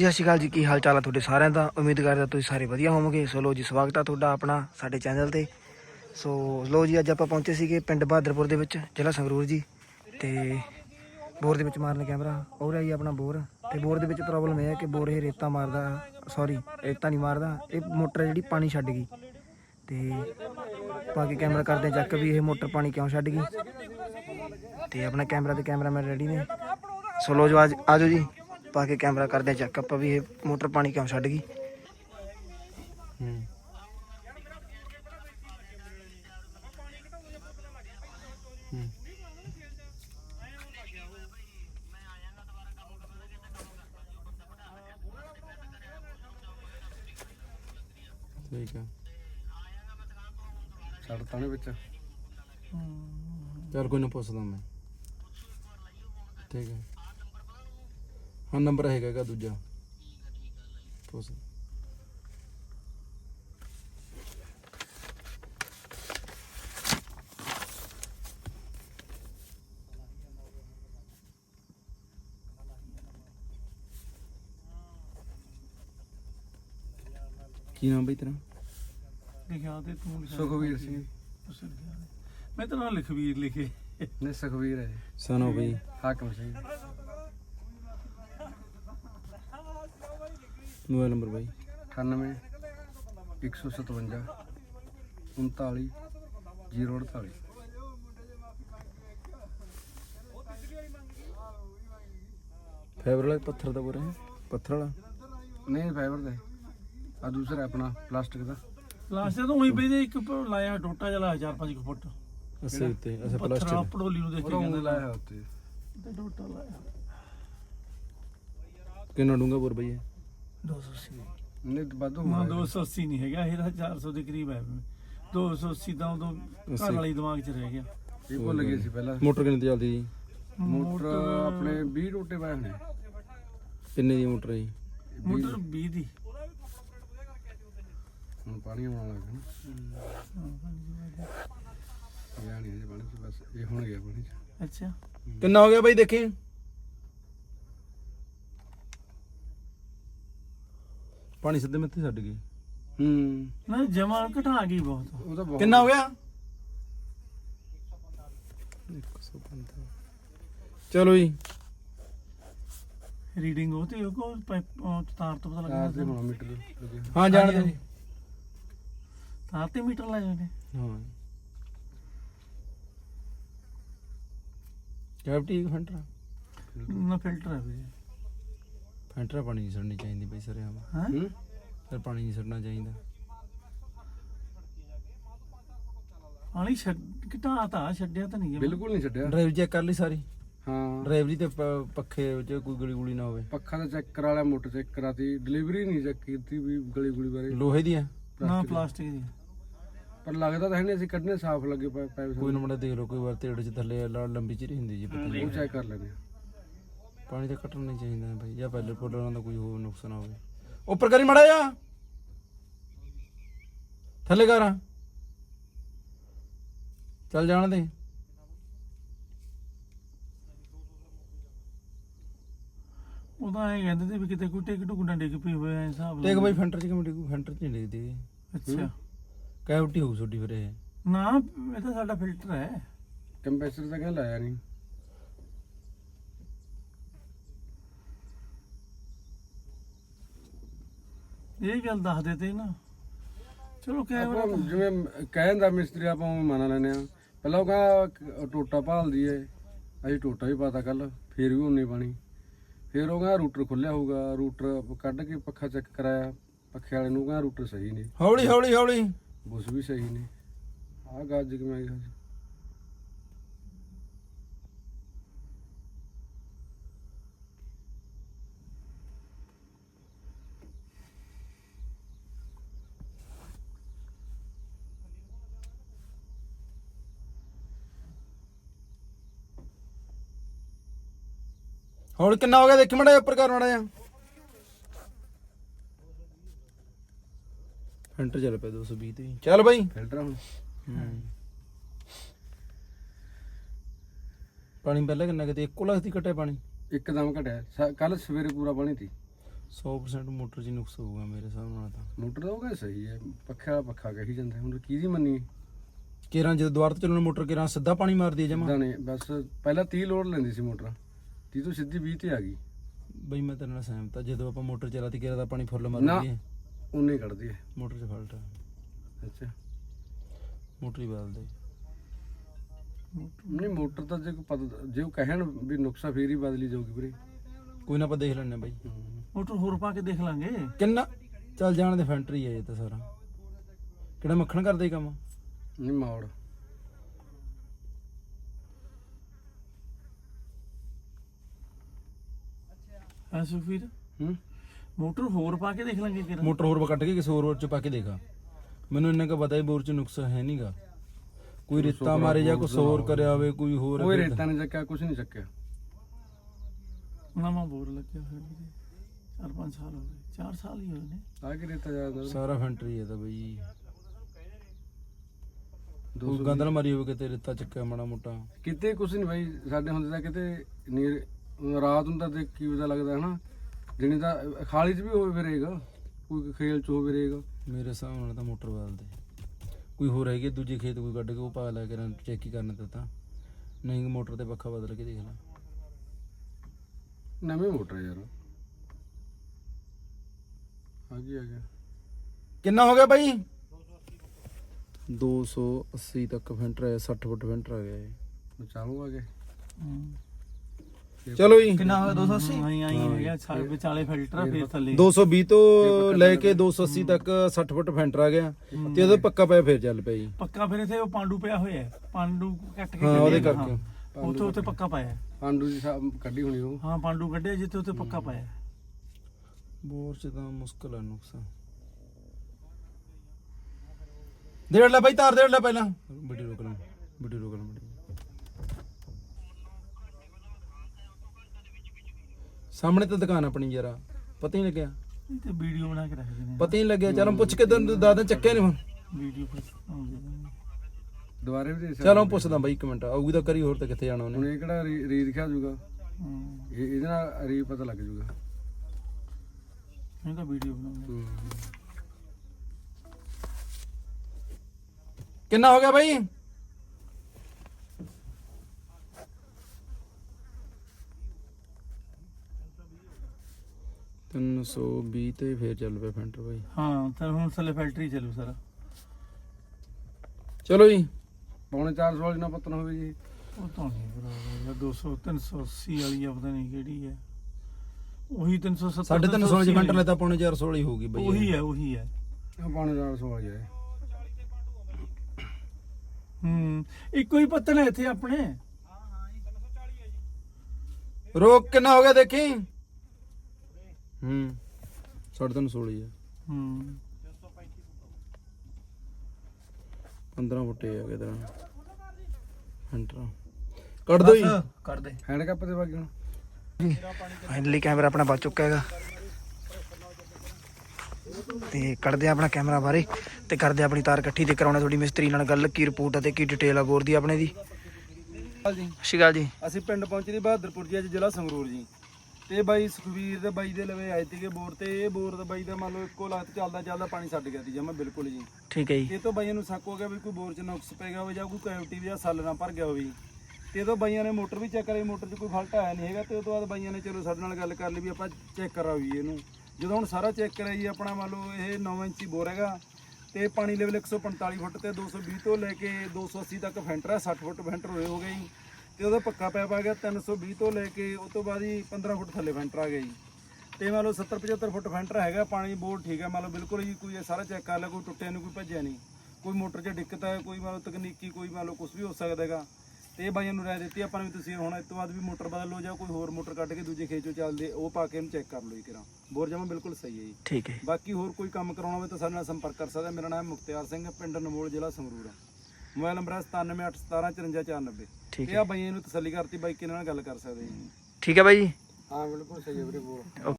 ਸਤਿ ਸ਼੍ਰੀ ਅਕਾਲ ਜੀ, ਕੀ ਹਾਲ ਚਾਲ ਆ ਤੁਹਾਡੇ ਸਾਰਿਆਂ ਦਾ? ਉਮੀਦ ਕਰਦਾ ਤੁਸੀਂ ਸਾਰੇ ਵਧੀਆ ਹੋਵੋਗੇ। ਸੋ ਲੋ ਜੀ, ਸਵਾਗਤ ਆ ਤੁਹਾਡਾ ਆਪਣਾ ਸਾਡੇ ਚੈਨਲ ਤੇ। ਸੋ ਲੋ ਜੀ, ਅੱਜ ਆਪਾਂ ਪਹੁੰਚੇ ਸੀਗੇ ਪਿੰਡ ਬਹਾਦਰਪੁਰ ਦੇ ਵਿੱਚ, ਜ਼ਿਲ੍ਹਾ ਸੰਗਰੂਰ ਜੀ। ਤੇ ਬੋਰ ਦੇ ਵਿੱਚ ਮਾਰਨ ਕੈਮਰਾ, ਉਹ ਰਿਹਾ ਜੀ ਆਪਣਾ ਬੋਰ। ਤੇ ਬੋਰ ਦੇ ਵਿੱਚ ਪ੍ਰੋਬਲਮ ਇਹ ਹੈ ਕਿ ਬੋਰ ਇਹ ਰੇਤਾ ਮਾਰਦਾ ਸੌਰੀ ਰੇਤਾ ਨਹੀਂ ਮਾਰਦਾ, ਇਹ ਮੋਟਰ ਜਿਹੜੀ ਪਾਣੀ ਛੱਡ ਗਈ। ਤੇ ਬਾਕੀ ਕੈਮਰਾ ਕਰਦੇ ਚੱਕ ਵੀ ਇਹ ਮੋਟਰ ਪਾਣੀ ਕਿਉਂ ਛੱਡ ਗਈ। ਤੇ ਆਪਣਾ ਕੈਮਰਾ ਤੇ ਕੈਮਰਾਮੈਨ ਰੈਡੀ ਨੇ। ਸੋ ਲੋ ਜੀ ਆਜ- ਆਜੋ ਜੀ। ਪਾ ਕੇ ਕੈਮਰਾ ਕਰਦੇ ਚੈੱਕ ਆਪਾਂ ਵੀ ਇਹ ਮੋਟਰ ਪਾਣੀ ਕਿਉਂ ਛੱਡ ਗਈ? ਹੂੰ ਠੀਕ ਆ। ਛੱਡ ਤਾਂ ਨੀ ਵਿੱਚ। ਚਲ ਕੋਈ ਨਾ ਪੁੱਛਦਾ ਮੈਂ। ਠੀਕ ਹੈ ਹਾਂ ਨੰਬਰ ਹੈਗਾ ਹੈਗਾ ਦੂਜਾ। ਕੀ ਨਾਮ ਬਈ ਤੇਰਾ? ਲਿਖਿਆ ਤੇ ਤੂੰ ਲਿਖਿਆ। ਸੁਖਵੀਰ ਸਿੰਘ। ਤੁਸੀਂ ਲਿਖਿਆ ਤੇ। ਮੈਂ ਤਾਂ ਨਾਲ ਲਖਵੀਰ ਲਿਖੇ। ਨੇ ਸੁਖਵੀਰ ਹੈ। ਸਨੋ ਬਈ। ਹਾਕਮ ਸਿੰਘ। ਮੋਬਾਈਲ ਨੰਬਰ ਬਾਈ। 98 157 39 048 ਫਾਈਬਰ ਵਾਲਾ ਪੱਥਰ ਦਾ ਬੋਰ ਪੱਥਰ ਵਾਲਾ? ਨਹੀਂ ਫਾਈਬਰ ਦਾ ਆ ਦੂਸਰਾ ਆਪਣਾ ਪਲਾਸਟਿਕ ਦਾ। ਲਾਸਟ ਤੋਂ ਉਹੀ ਪਈ ਤੇ ਇੱਕ ਲਾਇਆ ਟੋਟਾ ਜਿਹਾ ਲਾਇਆ 4-5 ਫੁੱਟ। ਅਸੇ ਉੱਤੇ ਅਸੇ ਪੱਥਰ ਪਲਾਸਟਿਕ ਪੜੋਲੀ ਨੂੰ ਦੇਖ ਕੇ ਕਹਿੰਦੇ ਲਾਇਆ ਉੱਤੇ। ਤੇ ਟੋਟਾ ਲਾਇਆ। ਕਿੰਨਾ ਡੂੰਗਾ ਬੋਰ ਬਈ 280 ਨਹੀਂ ਵਾਧੂ ਨਾ ਹੋਇਆ 280 ਨਹੀਂ ਹੈਗਾ ਇਹਦਾ 400 ਦੇ ਕਰੀਬ ਹੈ। 280 ਤਾਂ ਉਦੋਂ ਘਰ ਅੱਸੀ। ਵਾਲੀ ਦਿਮਾਗ 'ਚ ਰਹਿ ਗਿਆ। ਇਹ ਭੁੱਲ ਗਏ ਸੀ ਪਹਿਲਾਂ। ਮੋਟਰ ਕਿੰਨੇ ਚੱਲਦੀ ਜੀ? ਮੋਟਰ ਆਪਣੇ 20 ਟੋਟੇ ਪਾਏ ਹੋਣੇ ਕਿੰਨੇ ਦੀ ਮੋਟਰ ਹੈ ਜੀ? ਮੋਟਰ 20 ਦੀ। ਹੁਣ ਪਾਣੀ ਆਉਣ ਲੱਗਾ ਨਾ। ਗਿਆ ਪਾਣੀ ਚ ਬਸ ਇਹ ਹੁਣ ਗਿਆ ਪਾਣੀ ਚ। ਅੱਛਾ। ਕਿੰਨਾ ਹੋ ਗਿਆ ਬਾਈ ਦੇਖੀ? ਪਾਣੀ ਸਿੱਧੇ ਮੱਥੇ ਛੱਡ ਗਈ ਹੂੰ। ਨਾ ਜਮਾ ਘਟਾ ਗਈ ਬਹੁਤ। ਉਹ ਤਾਂ ਬਹੁਤ। ਕਿੰਨਾ ਹੋ ਗਿਆ? 115 ਚਲੋ ਜੀ। ਰੀਡਿੰਗ ਉਹ ਤੇ ਉਹ ਕੋ ਪਾਈਪ- ਉਹ ਤਾਰ ਤੋਂ ਪਤਾ ਲੱਗਦਾ ਤੇ ਮੀਟਰ ਲੱਗਿਆ ਹਾਂ ਜਾਣ ਦਿਓ ਤਾਰ ਤੇ ਮੀਟਰ ਲਾਏ ਹੋਏ ਨੇ ਹਾਂ ਕੈਪਟੀ ਫੰਟਰਾ ਨਾ ਫਿਲਟਰ ਹੈ ਵੀ ਫੰਟਰਾ ਪਾਣੀ ਨਹੀਂ ਛੱਡਣੀ ਚਾਹੀਦੀ ਬਈ ਸਰੇ ਹਾਂ ਹਾਂ? ਹੂੰ? ਸਰ ਪਾਣੀ ਨਹੀਂ ਛੱਡਣਾ ਚਾਹੀਦਾ। ਪਾਣੀ ਛੱਡ ਘਟਾ ਤਾਂ ਛੱਡਿਆ ਤਾਂ ਨਹੀਂ ਹੈ। ਬਿਲਕੁਲ ਨਹੀਂ ਛੱਡਿਆ। ਡਰਾਈਵ ਚੈੱਕ ਕਰ ਲਈ ਸਾਰੀ। ਹਾਂ। ਡਰਾਈਵਰੀ ਤੇ ਪ- ਪੱਖੇ ਵਿੱਚ ਕੋਈ ਗਲੀ ਗੁਲੀ ਨਾ ਹੋਵੇ। ਪੱਖਾ ਤਾਂ ਚੈੱਕ ਕਰਾ ਲਿਆ ਮੋਟਰ ਚੈੱਕ ਕਰਾਤੀ। ਡਿਲੀਵਰੀ ਨਹੀਂ ਚੈੱਕ ਕੀਤੀ ਵੀ ਗਲੀ ਗੁਲੀ ਬਾਰੇ। ਲੋਹੇ ਦੀ ਆ ਨਾ ਪਲਾਸਟਿਕ ਦੀ ਪਰ ਲੱਗਦਾ ਤਾਂ ਹੈ ਨਹੀਂ ਅਸੀਂ ਕੱਢਨੇ ਸਾਫ਼ ਲੱਗੇ ਪਏ ਪਾਈਪ ਕੋਈ ਨਾ ਮੜਾ ਦੇਖ ਲਓ ਕੋਈ ਵਾਰ ਢੇੜ ਚ ਥੱਲੇ ਲ- ਲੰਬੀ ਚਿਰੀ ਹੁੰਦੀ ਜੀ ਪਤਾ ਨਹੀਂ। ਉਹ ਚੈੱਕ ਕਰ ਲੈਣੇ ਪਾਣੀ ਤਾਂ ਕੱਟਣਾ ਨਹੀਂ ਚਾਹੀਦਾ ਭਾਈ ਜਾਂ ਪਹਿਲੇ ਫੋਟੋਆਂ ਦਾ ਕੋਈ ਹੋਰ ਨੁਕਸ ਨਾ ਹੋਵੇ। ਉੱਪਰ ਕਰੀ ਮੜਾ ਜਾ ਥੱਲੇ ਕਰਾਂ। ਚੱਲ ਜਾਣ ਦੇ। ਉਹ ਤਾਂ ਐਂ ਕਹਿੰਦੇ ਤੇ ਵੀ ਕਿਤੇ ਕੋਈ ਟਿਕ ਟੁਕ ਨਾ ਡਿੱਗ ਪਈ ਹੋਵੇ ਐ ਹਿਸਾਬ ਦੇਖ ਬਾਈ ਫੈਂਟਰ ਚ ਕਿਵੇਂ ਡਿੱਗੂ? ਫੈਂਟਰ ਚ ਨਹੀਂ ਡਿੱਗਦੀ। ਅੱਛਾ। ਕੈਵਿਟੀ ਹੋਊ ਛੋਟੀ ਫਿਰ ਇਹ। ਨਾ ਇਹ ਤਾਂ ਸਾਡਾ ਫਿਲਟਰ ਹੈ। ਕੰਪੈਸਰ ਤਾਂ ਕਹਿੰਦਾ ਲਾਇਆ ਨਹੀਂ। ਇਹ ਗੱਲ ਦੱਸ ਦੇ ਤੇ ਨਾ। ਚਲੋ ਆਪਾਂ ਕੈਮਰਾ ਜਿਵੇਂ ਕਹਿੰਦਾ ਮਿਸਤਰੀ ਆਪਾਂ ਉਹ ਮੰਨ ਲੈਨੇ ਆ ਪਹਿਲਾਂ ਉਹ ਕਹਿੰਦਾ ਟੋਟਾ ਭਾਲਦੀ ਏ ਅਸੀਂ ਟੋਟਾ ਵੀ ਪਾਤਾ ਕੱਲ ਫੇਰ ਵੀ ਉਨੇ ਪਾਣੀ। ਫੇਰ ਉਹ ਕਹਿੰਦਾ ਰੂਟਰ ਖੁੱਲਿਆ ਹੋਊਗਾ। ਰੂਟਰ ਕੱਢ ਕੇ ਪੱਖਾ ਚੈੱਕ ਕਰਾਇਆ। ਪੱਖੇ ਵਾਲੇ ਨੂੰ ਕਹਿੰਦਾ ਰੂਟਰ ਸਹੀ ਨੇ ਹੌਲੀ ਹੌਲੀ ਹੌਲੀ। ਬੁਸ ਵੀ ਸਹੀ ਨੇ ਆਹ ਗੱਜ ਕਿ ਮੈਂ ਕਿਹਾ ਹੌਲੀ ਕਿੰਨਾ ਹੋ ਗਿਆ ਦੇਖੀ ਮੜਾ ਉੱਪਰ ਕਰ ਮੜਾ ਜਾ ਫੈਂਟਰ ਚੱਲ ਪਿਆ 220 ਤੇ ਚੱਲ ਬਾਈ। ਫਿਲਟਰ ਹੁਣ। ਪਾਣੀ ਪਹਿਲਾਂ ਕਿੰਨਾ ਕਿਤੇ ਇੱਕੋ ਲੱਖ ਦੀ ਘਟਿਆ ਪਾਣੀ। ਇੱਕਦਮ ਘਟਿਆ। ਕੱਲ ਸਵੇਰੇ ਪੂਰਾ ਪਾਣੀ ਸੀ। 100% ਮੋਟਰ 'ਚ ਹੀ ਨੁਕਸ ਹੋਊਗਾ ਮੇਰੇ ਹਿਸਾਬ ਨਾਲ ਤਾਂ। ਮੋਟਰ ਉਹ ਕਹਿੰਦਾ ਸਹੀ ਹੈ। ਪੱਖੇ ਵਾਲਾ ਪੱਖਾ ਕਹੀ ਜਾਂਦਾ। ਹੁਣ ਕਿਹਦੀ ਮੰਨੀ ਕੇਰਾਂ ਜਦੋਂ ਦੁਆਰ ਤੋਂ ਚੱਲਣਾ ਮੋਟਰ ਕੇਰਾਂ ਸਿੱਧਾ ਪਾਣੀ ਮਾਰਦੀ ਹੈ ਜਮਾ। ਇਦਾਂ ਨੇ ਬਸ ਪਹਿਲਾਂ 30 ਲੋਡ ਲੈਂਦੀ ਸੀ ਮੋਟਰ। 30 ਤੋਂ ਸਿੱਧੀ 20 ਤੇ ਆ ਗਈ। ਬਈ ਮੈਂ ਤੇਰੇ ਨਾਲ ਸਹਿਮਤ ਆ ਜਦੋਂ ਆਪਾਂ ਮੋਟਰ ਚਲਾਤੀ ਕੇਰਾਂ ਦਾ ਪਾਣੀ ਫੁੱਲ ਨਾ। ਮਾਰਦੀ ਹੈ ਉਹਨੇ ਕੱਢਦੀ ਹੈ ਮੋਟਰ 'ਚ ਫਾਲਟ। ਆ ਅੱਛਾ। ਮੋਟਰ ਹੀ ਬਦਲਦੇ। ਨਹੀਂ ਮੋਟਰ ਤਾਂ ਜੇ ਕੋਈ ਪਤਾ ਜੇ ਉਹ ਕਹਿਣ ਵੀ ਨੁਕਸਾ ਫੇਰ ਹੀ ਬਦਲੀ ਜਾਊਗੀ ਵੀਰੇ। ਕੋਈ ਨਾ ਆਪਾਂ ਦੇਖ ਲੈਣੇ ਬਾਈ। ਮੋਟਰ ਹੋਰ ਪਾ ਕੇ ਦੇਖ ਲਾਂਗੇ। ਕਿੰਨਾ? ਚੱਲ ਜਾਣ ਦੇ ਫੈਂਟਰੀ ਹੈ ਇਹ ਤਾਂ ਸਾਰਾ। ਕਿਹੜਾ ਮੱਖਣ ਕਰਦਾ ਹੀ ਕੰਮ? ਨਹੀਂ ਮੋੜ। ਐ ਸੁਖਵੀਰ। ਹੂੰ? ਮੋਟਰ ਹੋਰ ਪਾ ਕੇ ਦੇਖ ਲਾਂਗੇ ਕਿਰਾ ਮੋਟਰ ਹੋਰ ਕੱਟ ਕੇ ਕਿਸੇ ਹੋਰ ਚ ਪਾ ਕੇ ਦੇਖਾ। ਮੈਨੂੰ ਇੰਨਾ ਕੁ ਪਤਾ ਹੀ ਬੋਰ ਚ ਨੁਕਸ ਹੈ ਨਹੀਂਗਾ ਕੋਈ ਰੇਤਾ ਮਾਰੇ ਜਾਂ ਕੁਛ ਹੋਰ ਕਰਿਆ ਹੋਵੇ ਕੋਈ ਹੋਰ ਕੋਈ ਰੇਤਾ ਨਹੀਂ ਚੱਕਿਆ ਕੁਝ ਨਹੀਂ ਚੱਕਿਆ। ਨਵਾਂ ਬੋਰ ਲੱਗਿਆ ਫਿਰ ਵੀਰੇ ਚਾਰ ਪੰਜ ਸਾਲ ਹੋ ਗਏ। ਚਾਰ ਸਾਲ ਹੀ ਹੋਏ ਨੇ। ਆ ਕਿ ਰੇਤਾ ਜ਼ਿਆਦਾ ਸਾਰਾ ਫੈਂਟਰੀ ਹੈ ਤਾਂ ਬਈ। ਦੋ ਗੰਦਲ ਮਾਰੀ ਹੋਵੇ ਕਿਤੇ ਰੇਤਾ ਚੱਕਿਆ ਮਾੜਾ ਮੋਟਾ। ਕਿਤੇ ਕੁਝ ਨਹੀਂ ਭਾਈ ਸਾਡੇ ਹੁੰਦੇ ਤਾਂ ਕਿਤੇ ਨੀਰ ਰਾਤ ਨੂੰ ਤਾਂ ਦੇਖ ਕੀ ਪਤਾ ਲੱਗਦਾ ਹਨਾ। ਦਿਨੇ ਤਾਂ ਖਾਲੀ 'ਚ ਵੀ ਹੋਵੇ ਫਿਰੇਗਾ ਕੋਈ ਖੇਲ 'ਚ ਹੋਵੇ ਰਹੇਗਾ ਮੇਰੇ ਹਿਸਾਬ ਨਾਲ ਤਾਂ ਮੋਟਰ ਬਦਲਦੇ। ਕੋਈ ਹੋਰ ਹੈਗੇ ਦੂਜੇ ਖੇਤ ਕੋਈ ਕੱਢ ਕੇ ਉਹ ਪਾ ਲੈ ਕੇ ਚੈੱਕ ਹੀ ਕਰਨਾ ਦਿੱਤਾ ਨਹੀਂ ਮੋਟਰ ਤੇ ਪੱਖਾ ਬਦਲ ਕੇ ਦੇਖ ਲੈ। ਨਵੇਂ ਮੋਟਰ ਆ ਯਾਰ। ਗਈ ਆ ਗਿਆ। ਕਿੰਨਾ ਹੋ ਗਿਆ ਬਾਈ? 280 ਤੱਕ ਫੈਂਟਰ ਆਇਆ 60 ਫੁੱਟ ਫੈਂਟਰ ਆ ਗਿਆ ਇਹ। ਬਚਾਓ ਆ ਗਏ ਚਲੋ ਜੀ। ਕਿੰਨਾ ਹੋਇਆ? 280 ਆਈ ਆਈ ਹੈਗਾ। ਸਾਰੇ ਵਿਚਾਲੇ ਫਿਲਟਰ ਫਿਰ ਥੱਲੇ। 220 ਤੋਂ ਲੈ ਕੇ 280 ਤੱਕ 60 ਫੁੱਟ ਫੈਂਟਰ ਆ ਗਿਆ। ਤੇ ਉਹਦੇ ਪੱਕਾ ਪਿਆ ਫਿਰ ਚੱਲ ਪਿਆ ਜੀ। ਪੱਕਾ ਫਿਰ ਇੱਥੇ ਉਹ ਪਾਂਡੂ ਪਿਆ ਹੋਇਆ। ਹੈ ਪਾਂਡੂ ਕੱਟ ਕੇ ਹਾਂ, ਕੱਢਿਆ ਉਹਦੇ। ਕਰਕੇ। ਉੱਥੇ ਉੱਥੇ ਪੱਕਾ ਪਾਇਆ। ਹੈ। ਪਾਂਡੂ ਦੀ ਸਾ- ਕੱਢੀ ਹੋਣੀ ਉਹ। ਹਾਂ ਪਾਂਡੂ ਕੱਢਿਆ ਜਿੱਥੇ ਉੱਥੇ ਪੱਕਾ ਪਾਇਆ। ਬੋਰ ਚ ਤਾਂ ਮੁਸ਼ਕਲ ਹੈ ਨੁਕਸਾਨ ਦੇੜ ਲੈ ਬਾਈ ਤਾਰ ਦੇੜ ਲੈ ਪਹਿਲਾਂ। ਬੜੀ ਰੋਕ ਲੈ ਬੜੀ ਰੋਕ ਲੈ ਸਾਹਮਣੇ ਤਾਂ ਦੁਕਾਨ ਆਪਣੀ ਜਰਾ ਪਤਾ ਹੀ ਲੱਗਿਆ। ਇਹ ਤੇ ਵੀਡੀਓ ਬਣਾ ਕੇ ਰੱਖਦੇ ਨੇ। ਪਤਾ ਹੀ ਲੱਗਿਆ ਚਲ ਪੁੱਛ ਕੇ ਤੈਨੂੰ ਦਾਦਾ ਚੱਕਿਆ ਨਹੀਂ ਵੀਡੀਓ ਆਉਂਦੇ ਨੇ ਦੁਬਾਰੇ ਵੀ ਦੇ ਸਕਦੇ ਚਲ ਪੁੱਛਦਾ ਬਾਈ ਇੱਕ ਮਿੰਟ ਆਊਗੀ ਤਾਂ ਕਰੀ ਹੋਰ ਤਾਂ ਕਿੱਥੇ ਜਾਣਾ ਹੁਣ ਉਹਨੇ ਇਹ ਕਿਹੜਾ ਰੀ ਰੀ ਦਿਖਾ ਜੂਗਾ? ਹੂੰ। ਇਹ ਇਹਦੇ ਨਾਲ ਰੀ ਪਤਾ ਲੱਗ ਜੂਗਾ। ਇਹ ਤਾਂ ਵੀਡੀਓ ਬਣਾਉਂਦੇ। ਕਿੰਨਾ ਹੋ ਗਿਆ ਬਾਈ? ਤਿੰਨ ਸੌ ਵੀਹ ਤੇ ਫੇਰ ਚੱਲ ਪਿਆ ਫੈਂਟਰ ਬਾਈ। ਹਾਂ ਤਾਂ ਹੁਣ ਥੱਲੇ ਫੈਕਟਰੀ ਚੱਲੂ ਸਾਰਾ। ਚਲੋ ਜੀ ਪੌਣੇ 400 ਵਾਲੀ ਨਾ ਪਤਨ ਹੋਵੇ ਜੀ। ਉਹ ਤਾਂ ਨਹੀਂ ਬਰਾਬਰ 200 380 ਵਾਲੀ ਆ ਪਤਾ ਨਹੀਂ ਕਿਹੜੀ ਹੈ ਉਹੀ 370 ਸਾਢੇ ਤਿੰਨ ਸੌ ਚ ਫੈਂਟਰ ਲੈਤਾ ਪੌਣੇ 400 ਵਾਲੀ ਹੋਊਗੀ ਬਾਈ ਇਹ। ਉਹੀ ਹੈ ਉਹੀ ਹੈ ਪੌਣੇ 400 ਵਾਲੀ ਹੈ ਹੂੰ ਇੱਕੋ ਹੀ ਪੱਤਨ ਹੈ ਇੱਥੇ ਆਪਣੇ। ਰੋਕ ਕਿੰਨਾ ਹੋ ਗਿਆ ਦੇਖੀ? ਹੂੰ। ਸਾਢੇ ਤਿੰਨ ਸੌ ਵਾਲੀ ਹੈ ਹੂੰ। 15 ਫੁੱਟੇ ਆ ਕਿਧਰ ਫੈਂਟਰ ਕੱਢ ਦੋ ਜੀ। ਕਰ ਦੇ। ਹੈਂਡ ਕੱਪ ਦੇ ਬਾਕੀ ਹੁਣ। ਫਾਈਨਲੀ ਕੈਮਰਾ ਆਪਣਾ ਬਚ ਚੁੱਕਾ ਹੈਗਾ। ਤੇ ਕੱਢਦੇ ਆ ਆਪਣਾ ਕੈਮਰਾ ਬਾਰੇ। ਤੇ ਕਰਦੇ ਆ ਆਪਣੀ ਤਾਰ ਇਕੱਠੀ ਤੇ ਕਰਾਉਣਾ ਥੋੜੀ ਮਿਸਤਰੀ ਨਾਲ ਗੱਲ ਕੀ ਰਿਪੋਰਟ ਅਤੇ ਕੀ ਡਿਟੇਲ ਆ ਬੋਰ ਦੀ ਆਪਣੇ ਦੀ। ਸ਼ਿਗਾ ਜੀ। ਅਸੀਂ ਪਿੰਡ ਪਹੁੰਚੇ ਦੀ ਬਹਾਦਰਪੁਰ ਜੀ ਅੱਜ ਜ਼ਿਲ੍ਹਾ ਸੰਗਰੂਰ ਜੀ। ਤੇ ਬਾਈ ਸੁਖਵੀਰ ਦੇ ਬਾਈ ਦੇ ਲਵੇ ਆਏ ਸੀਗੇ ਬੋਰ ਤੇ ਇਹ ਬੋਰ ਦਾ ਬਾਈ ਦਾ ਮੰਨ ਲਓ ਇੱਕੋ ਲੱਤ ਚੱਲਦਾ ਚੱਲਦਾ ਪਾਣੀ ਛੱਡ ਗਿਆ ਸੀ ਜਮਾ ਬਿਲਕੁਲ ਜੀ। ਠੀਕ ਹੈ ਜੀ। ਇਹ ਤੋਂ ਬਾਈਆਂ ਨੂੰ ਸ਼ੱਕ ਹੋ ਗਿਆ ਵੀ ਕੋਈ ਬੋਰ 'ਚ ਨੁਕਸ ਪੈ ਗਿਆ ਹੋਵੇ ਜਾਂ ਕੋਈ ਕੈਵਿਟੀ ਜਾਂ ਸੱਲ ਨਾ ਭਰ ਗਿਆ ਹੋਵੇ। ਜੀ। ਤੇ ਇਹ ਤੋਂ ਬਾਈਆਂ ਨੇ ਮੋਟਰ ਵੀ ਚੈੱਕ ਕਰਾਈ ਮੋਟਰ 'ਚ ਕੋਈ ਫਾਲਟ ਆਇਆ ਨਹੀਂ ਹੈਗਾ ਤੇ ਉਸ ਤੋਂ ਬਾਅਦ ਬਾਈਆਂ ਨੇ ਚਲੋ ਸਾਡੇ ਨਾਲ ਗੱਲ ਕਰ ਲਈ ਵੀ ਆਪਾਂ ਚੈੱਕ ਕਰਾਵੀਏ ਇਹਨੂੰ। ਜਦੋਂ ਹੁਣ ਸਾਰਾ ਚੈੱਕ ਕਰਿਆ ਜੀ ਆਪਣਾ ਮੰਨ ਲਓ ਇਹ 9 ਇੰਚੀ ਬੋਰ ਹੈਗਾ ਤੇ ਪਾਣੀ ਲੈਵਲ 145 ਫੁੱਟ ਤੇ 220 ਤੋਂ ਲੈ ਕੇ 280 ਤੱਕ ਫੈਂਟਰ ਹੈ 60 ਫੁੱਟ ਫੈਂਟਰ ਹੋਏ ਹੋ ਗਏ ਜੀ। ਤੇ ਉਹਦਾ ਪੱਕਾ ਪੈਪ ਆ ਗਿਆ 320 ਤੋਂ ਲੈ ਕੇ ਉਸ ਤੋਂ ਬਾਅਦ ਹੀ 15 ਫੁੱਟ ਥੱਲੇ ਫੈਂਟਰ ਆ ਗਿਆ ਜੀ। ਤੇ ਮੰਨ ਲਓ 70 75 ਫੁੱਟ ਫੈਂਟਰ ਹੈਗਾ ਪਾਣੀ ਬੋਰ ਠੀਕ ਹੈ ਮੰਨ ਲਓ ਬਿਲਕੁਲ ਜੀ ਕੋਈ ਇਹ ਸਾਰਾ ਚੈੱਕ ਕਰ ਲਿਆ ਕੋਈ ਟੁੱਟਿਆ ਨਹੀਂ ਕੋਈ ਭੱਜਿਆ ਨਹੀਂ। ਕੋਈ ਮੋਟਰ 'ਚ ਦਿੱਕਤ ਹੈ ਕੋਈ ਮੰਨ ਲਓ ਤਕਨੀਕੀ ਕੋਈ ਮੰਨ ਲਓ ਕੁਝ ਵੀ ਹੋ ਸਕਦਾ ਹੈਗਾ। ਤੇ ਇਹ ਬਾਈਆਂ ਨੂੰ ਰਾਏ ਦਿੱਤੀ ਆਪਾਂ ਨੇ ਵੀ ਤੁਸੀਂ ਹੁਣ ਇਸ ਤੋਂ ਬਾਅਦ ਵੀ ਮੋਟਰ ਬਦਲ ਲਓ ਜਾਂ ਕੋਈ ਹੋਰ ਮੋਟਰ ਕੱਢ ਕੇ ਦੂਜੇ ਖੇਤ 'ਚੋਂ ਚੱਲਦੇ ਉਹ ਪਾ ਕੇ ਇਹਨੂੰ ਚੈੱਕ ਕਰ ਲਓ ਜੀ ਕਿਰਾਂ। ਬੋਰ ਜਮਾ ਬਿਲਕੁਲ ਸਹੀ ਹੈ ਜੀ। ਠੀਕ ਹੈ ਬਾਕੀ ਹੋਰ ਕੋਈ ਕੰਮ ਕਰਾਉਣਾ ਹੋਵੇ ਤਾਂ ਸਾਡੇ ਨਾਲ ਸੰਪਰਕ ਕਰ ਸਕਦਾ ਮੇਰਾ ਨਾਮ ਮੁਖਤਿਆਰ ਸਿੰਘ ਪਿੰਡ ਨਮੋਲ ਜ਼ਿਲ੍ਹਾ ਸੰਗਰੂਰ ਹੈ। ਮੋਬਾਈਲ ਨੰਬਰ ਹੈ 9781175490 ਠੀਕ ਤੇ ਆ ਬਾਈਆਂ ਨੂੰ ਤਸੱਲੀ ਕਰਤੀ ਬਾਈ ਕਿਹਨਾਂ ਨਾਲ ਗੱਲ ਕਰ ਸਕਦੇ ਜੀ? ਠੀਕ ਹੈ ਬਾਈ ਹਾਂ ਬਿਲਕੁਲ ਸਹੀ ਹੈ ਵੀਰੇ ਬੋਲ।